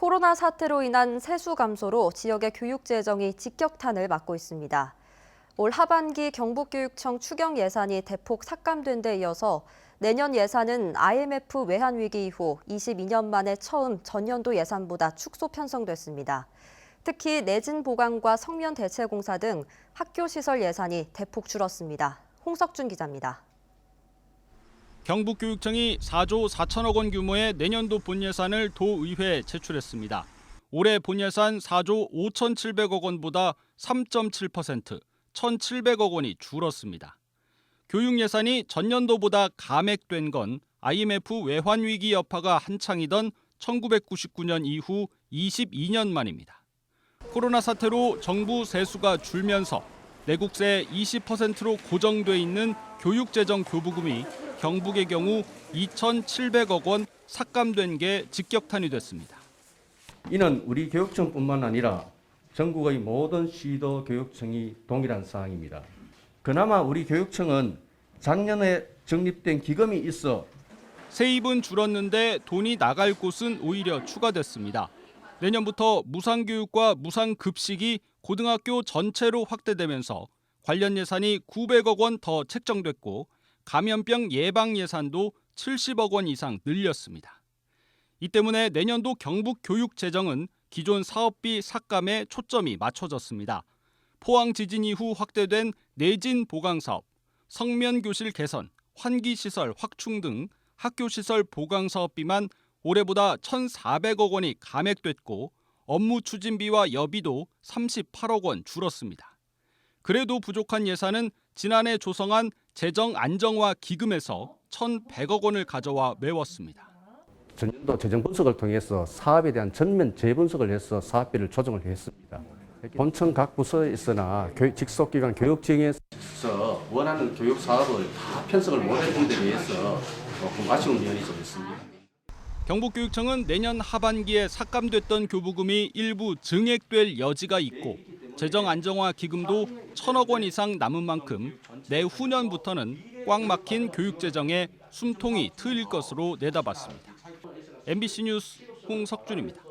코로나 사태로 인한 세수 감소로 지역의 교육 재정이 직격탄을 맞고 있습니다. 올 하반기 경북교육청 추경 예산이 대폭 삭감된 데 이어서 내년 예산은 IMF 외환 위기 이후 22년 만에 처음 전년도 예산보다 축소 편성됐습니다. 특히 내진 보강과 성면 대체 공사 등 학교 시설 예산이 대폭 줄었습니다. 홍석준 기자입니다. 경북교육청이 4조 4천억 원 규모의 내년도 본예산을 도의회에 제출했습니다. 올해 본예산 4조 5,700억 원보다 3.7%, 1,700억 원이 줄었습니다. 교육 예산이 전년도보다 감액된 건 IMF 외환 위기 여파가 한창이던 1999년 이후 22년 만입니다. 코로나 사태로 정부 세수가 줄면서 내국세 20%로 고정돼 있는 교육재정 교부금이 경북의 경우 2,700억 원 삭감된 게 직격탄이 됐습니다. 이는 우리 교육청뿐만 아니라 전국의 모든 시도 교육청이 동일한 사항입니다. 그나마 우리 교육청은 작년에成立된 기금이 있어 세입은 줄었는데 돈이 나갈 곳은 오히려 추가됐습니다. 내년부터 무상교육과 무상급식이 고등학교 전체로 확대되면서 관련 예산이 900억 원 더 책정됐고 감염병 예방 예산도 70억 원 이상 늘렸습니다. 이 때문에 내년도 경북 교육 재정은 기존 사업비 삭감에 초점이 맞춰졌습니다. 포항 지진 이후 확대된 내진 보강 사업, 성면 교실 개선, 환기 시설 확충 등 학교 시설 보강 사업비만 올해보다 1,400억 원이 감액됐고 업무 추진비와 여비도 38억 원 줄었습니다. 그래도 부족한 예산은 지난해 조성한 재정 안정화 기금에서 1,100억 원을 가져와 메웠습니다. 전년도 재정 분석을 통해서 사업에 대한 전면 재분석을 해서 사업비를 조정을 했습니다. 본청 각 부서에 있으나 교육, 직속기관 교육청에서 원하는 교육 사업을 다 편성을 못해준 데 대해서 조금 아쉬운 면이 좀 있습니다. 경북교육청은 내년 하반기에 삭감됐던 교부금이 일부 증액될 여지가 있고 재정 안정화 기금도 천억 원 이상 남은 만큼 내후년부터는 꽉 막힌 교육 재정에 숨통이 트일 것으로 내다봤습니다. MBC 뉴스 홍석준입니다.